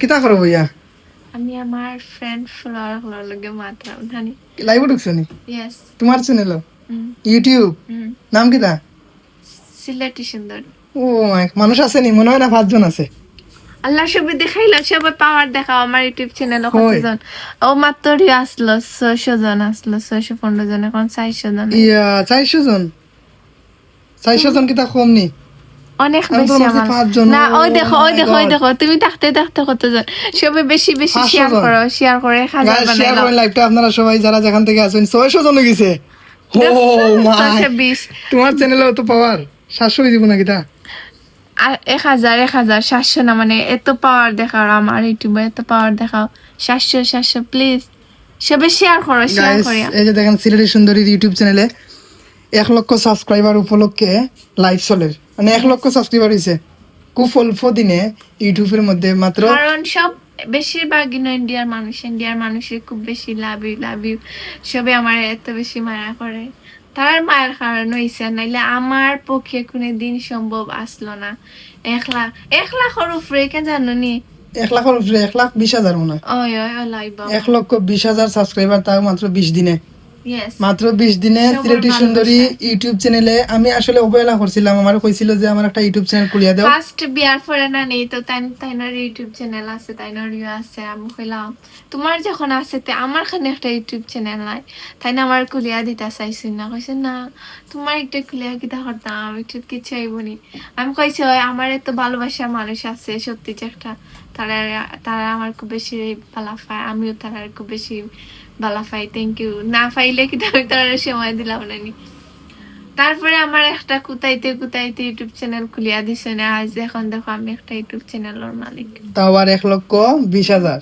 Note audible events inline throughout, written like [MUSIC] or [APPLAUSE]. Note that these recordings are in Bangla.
কিতা করো বইয়া আমি আমার ফ্রেন্ড ফলোয়ার লগে মাত্রাম জানি লাইভ ঢুকছো নি ইয়েস তোমার চ্যানেল ইউটিউব নাম কিতা সিলেটি সুন্দর ও মানুষ আছে নি মনে হয় না পাঁচজন আছে আল্লাহ সবে দেখাইলাম সবাই পাওয়ার দেখাও আমার ইউটিউব চ্যানেল। কতজন ও মাত্র আসলো ছয়শো জন আসলো ছয়শো পনেরো জন এখন চারশো জন ইয়া চারশো জন চারশো জন কিতা কম নি অনেক বেশি। না Oh ওই দেখো ওই দেখো ওই দেখো তুমি থাকতে থাকতে কতজন? সবাই বেশি বেশি শেয়ার। করো শেয়ার করে হাজার শেয়ার করেন লাইভটা আপনারা সবাই যারা যেখান থেকে আছেন ছয়শো জন? গেছে ও মাই তোমার চ্যানেলে তো পাওয়ার সাতশো হয়ে দিব না কিতা আর এক হাজার এক হাজার সাতশো না মানে এত পাওয়ার দেখাও আমার ইউটিউবে এত পাওয়ার দেখাও। সাতশো সাতশো প্লিজ সবাই শেয়ার করো শেয়ার করে। এই যে দেখেন সিলেটি সুন্দরীর ইউটিউব চ্যানেলে এক লক্ষ সাবস্ক্রাইবার উপলক্ষে লাইভ চলে। মানে এক লক্ষ সাবস্ক্রাইবার হয়েছে খুব অল্প দিনে ইউটিউবের মধ্যে মাত্র কারণ সব বেশিরভাগ ইন্ডিয়ার মানুষ ইন্ডিয়ার মানুষের খুব বেশি লাভ ইউ লাভ ইউ সবে আমার এত বেশি মায়া করে। তার মায়ের কারণ হয়েছে নাইলে আমার পক্ষে কোনো দিন সম্ভব আসলো না। এক লাখ এক লাখের উপরে কে জানো নি? এক লাখের উপরে এক লাখ বিশ হাজার মনে হয়। এক লক্ষ বিশ হাজার সাবস্ক্রাইবার তাও মাত্র বিশ দিনে। মাত্র বিশ দিনে সিলেটি সুন্দরী ইউটিউব চ্যানেলে আমি আসলে অবহেলা করছিলাম। আমার কইছিল যে আমার একটা ইউটিউব চ্যানেল খুলিয়া দাও। ফার্স্ট বিয়ার পরে না নেই তো তাই তাইনার ইউটিউব চ্যানেল আছে তাইনার ইউ আছে আমি কইলাম তোমার যখন আছে তে আমার খানে একটা ইউটিউব চ্যানেল নাই। তাই না আমার কুলিয়া দিতে চাইছি না কইছে না তোমার একটা কুলিয়া কিতা করতাম একটু কিছু আইবনি আমি কইছি ওই আমার এত ভালোবাসার মানুষ আছে সত্যি যে একটা তারা তারা আমার খুব বেশি ভালো পায় আমিও তারা খুব বেশি ভালো পাই থ্যাংক ইউ না পাইলে কি আমি তারা সময় দিলাম না নি। তারপরে আমার একটা কুতাইতে কুতাইতে ইউটিউব চ্যানেল খুলিয়া দিছে না আজ এখন দেখো আমি একটা ইউটিউব চ্যানেলের মালিক। তাও আবার এক লক্ষ বিশ হাজার।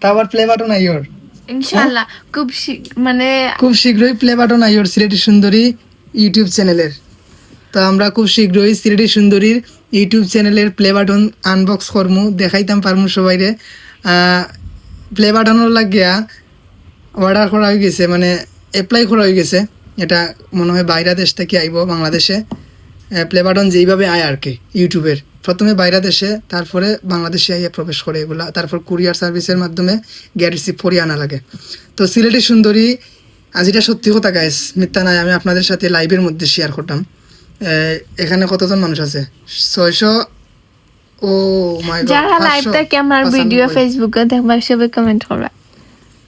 তাও আবার প্লে বাটন আইওর ইনশাল্লাহ খুব শীঘ্র- মানে খুব শীঘ্রই play button আইওর Sylheti Sundori YouTube চ্যানেলের তো আমরা খুব শীঘ্রই সিলেটি সুন্দরীর ইউটিউব চ্যানেলের প্লে বাটন আনবক্স করমু দেখাইতাম পারমু সবাইরে। প্লে বাটনের লাগিয়া অর্ডার করা হয়ে গেছে মানে অ্যাপ্লাই করা হয়ে গেছে। এটা মনে হয় বাইরা দেশ থেকে আইব বাংলাদেশে। প্লে বাটন যেইভাবে আয় আর কি ইউটিউবের। প্রথমে বাইরা দেশে তারপরে বাংলাদেশে আইয়া প্রবেশ করে এগুলা। তারপর কুরিয়ার সার্ভিসের মাধ্যমে গ্যাট রিসিভ করিয়ে আনা লাগে। তো সিলেটি সুন্দরী আজ এটা সত্যি কথা গাইস মিথ্যা নাই আমি আপনাদের সাথে লাইভের মধ্যে শেয়ার করতাম। এখানে কতজন মানুষ আছে? ছয়শো ও মাই যারা লাইভ থেকে আমার ভিডিও ফেসবুকে দেখবা সবাই কমেন্ট করবা।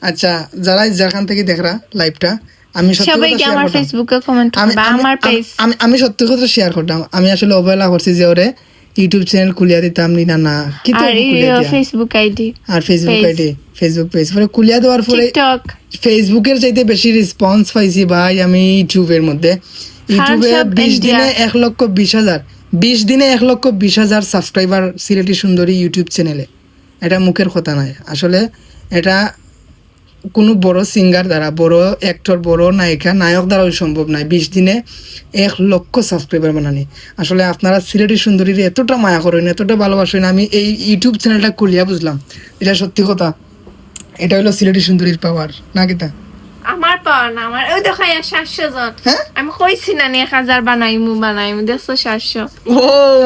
আচ্ছা যারা যেখান থেকে দেখরা লাইভটা আমি সবাইকে আমার ফেসবুকে কমেন্ট আমি আমার পেজ আমি আমি সত্যি কথা শেয়ার করতাম। আমি আসলে অবহেলা করছি যে ওরে ইউটিউব চ্যানেল খুলিয়া দিতাম নি না না কি তো আর খুলিয়া দিয়া? ফেসবুক আইডি আর ফেসবুক আইডি ফেসবুক পেজ পরে খুলিয়া দেওয়ার পরে টিকটক ফেসবুকের চাইতে বেশি রেসপন্স পাইছি ভাই আমি ইউটিউবের মধ্যে। ইউটিউবে বিশ। দিনে এক লক্ষ বিশ হাজার। বিশ দিনে এক লক্ষ বিশ হাজার সাবস্ক্রাইবার সিলেটি সুন্দরী ইউটিউব চ্যানেলে এটা মুখের কথা নয়। আসলে এটা কোনো বড় সিঙ্গার দ্বারা বড় অ্যাক্টর বড় নায়িকা নায়ক দ্বারাও সম্ভব নয় বিশ দিনে এক লক্ষ সাবস্ক্রাইবার বানানি। আসলে আপনারা সিলেটি সুন্দরীর এতটা মায়া করেন এতটা ভালোবাসেন আমি এই ইউটিউব চ্যানেলটা খুলিয়া বুঝলাম। এটা সত্যি কথা। এটা হলো সিলেটি সুন্দরীর পাওয়ার না কিতা আমার পাওয়া না আমার ওই দেখো সাতশো জন। হ্যাঁ? আমি কইছি না এক হাজার বানাইমু বানাইমু দেখছ সাতশো? ও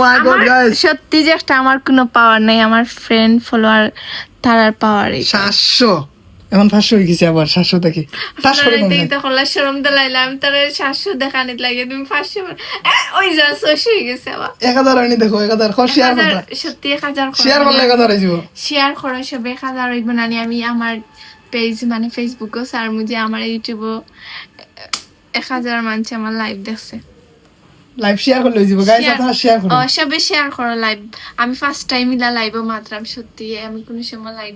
মাই গড গাইস সত্যি যে একটা আমার কোনো পাওয়ার নাই আমার ফ্রেন্ড ফলোয়ার তারার পাওয়ার সাতশো। এখন পাঁচশো গেছে আবার সাতশো শরম দিলাইলাম তার সাতশো দেখানিত লাগে তুমি পাঁচশো ওই যা ছয়শো হয়ে গেছে আবার। এক হাজার হয়নি দেখো এক হাজার শেয়ার সত্যি এক হাজার শেয়ার করলে এক হাজার হয়ে শেয়ার সব এক হাজার হইব না আমি আমার পেজ মানে ফেসবুকও সার মুজে আমার ইউটিউবও এক হাজার মানুষ আমার লাইভ দেখছে। লাইভ শেয়ার যাব গাইস আপনারা শেয়ার করুন। সবে শেয়ার করো লাইভ আমি ফার্স্ট টাইম ইলা মাত্রাম সত্যি আমি কোনো সময় লাইভ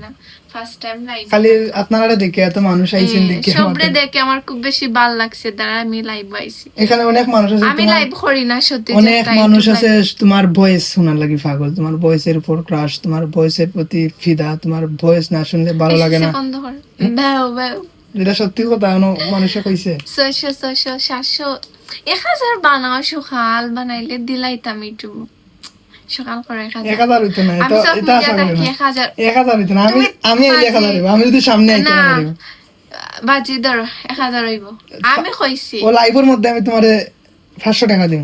না। ফার্স্ট টাইম লাইভ খালি আপনারা দেখে এত মানুষ আইছেন দেখে সবরে দেখে আমার খুব বেশি ভালো লাগছে তারা আমি লাইভ আইছি। এখানে অনেক মানুষ আছে আমি তোমার- লাইভ করি না সত্যি অনেক মানুষ আছে তোমার ভয়েস শোনার লাগি পাগল তোমার ভয়েসের উপর ক্রাশ তোমার ভয়েসের প্রতি ফিদা তোমার ভয়েস না শুনলে ভালো লাগে না। বেও বেও যেটা সত্যি কথা মানুষে কইছে। ছয়শো ছয়শো সাতশো এক হাজার বানাও সকাল বানাইলে দিলাইতাম একটু। সকাল করে এক হাজার হইতো না আমি এটা সব এটা আশা করি না এক হাজার হইতো না আমি আমি আইলে এক হাজার বাজি- আমি যদি সামনে আইতে না না বাজি ধরো এক হাজার হইব আমি কইছি ও লাইভের মধ্যে আমি তোমারে পাঁচশো টাকা দিব।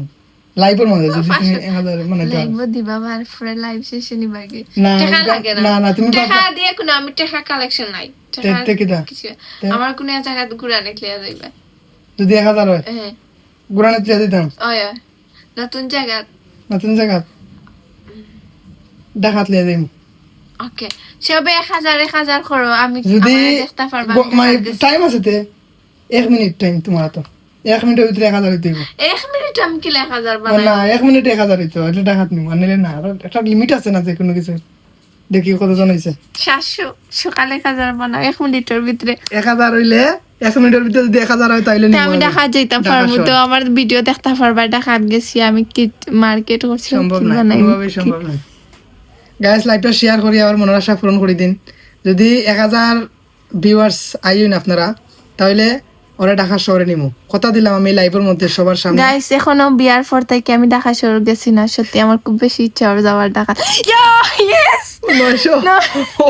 লাইভের মাঝে যদি তুমি এক হাজার মানে লাইভ দিবা বার পরে লাইভ শেষে নিবা কি? টাকা লাগে না, না, তুমি টাকা দিয়ে কোনো আমি টাকা কালেকশন নাই। টাকা আমার কোনো জায়গা ঘুরা নিকলে যাইবে যদি এক হাজার হয় হ্যাঁ। ওকে সবে এক হাজার এক হাজার করো আমি যদি আমারে দেখতে পারবা গ- টাইম আছে তে এক মিনিট টাইম তোমার তো এক মিনিটের ভিতরে এক হাজার হইতে হইব। এক মিনিট আমি কিলে এক হাজার না এক মিনিট এক হাজার হইতো এটা দেখাত নিব আর নিলে না একটা লিমিট আছে না যে কোনো কিছু দেখি কতজন হয়েছে সাতশো সকালে এক হাজার বানাও এক মিনিটের ভিতরে এক হাজার হইলে এক মিনিটের ভিতরে যদি এক হাজার হয় তাইলে আমি আমি। দেখা পারব তো আমার ভিডিও দেখতে পারবা দেখাত গেছি আমি কি মার্কেট করছি সম্ভব না কোনোভাবেই সম্ভব না গাইস লাইভটা শেয়ার করি আবার মনের আশা পূরণ করে দিন। যদি এক হাজার ভিউয়ার্স আইন আপনারা তাহলে ওরা ঢাকা শহরে নিমু। কথা দিলাম আমি লাইভের মধ্যে সবার সামনে। গাইস এখনও বিয়ার পর থেকে আমি ঢাকা শহর গেছি না সত্যি আমার খুব বেশি ইচ্ছা ওর যাওয়ার ঢাকা। ইয়েস [LAUGHS]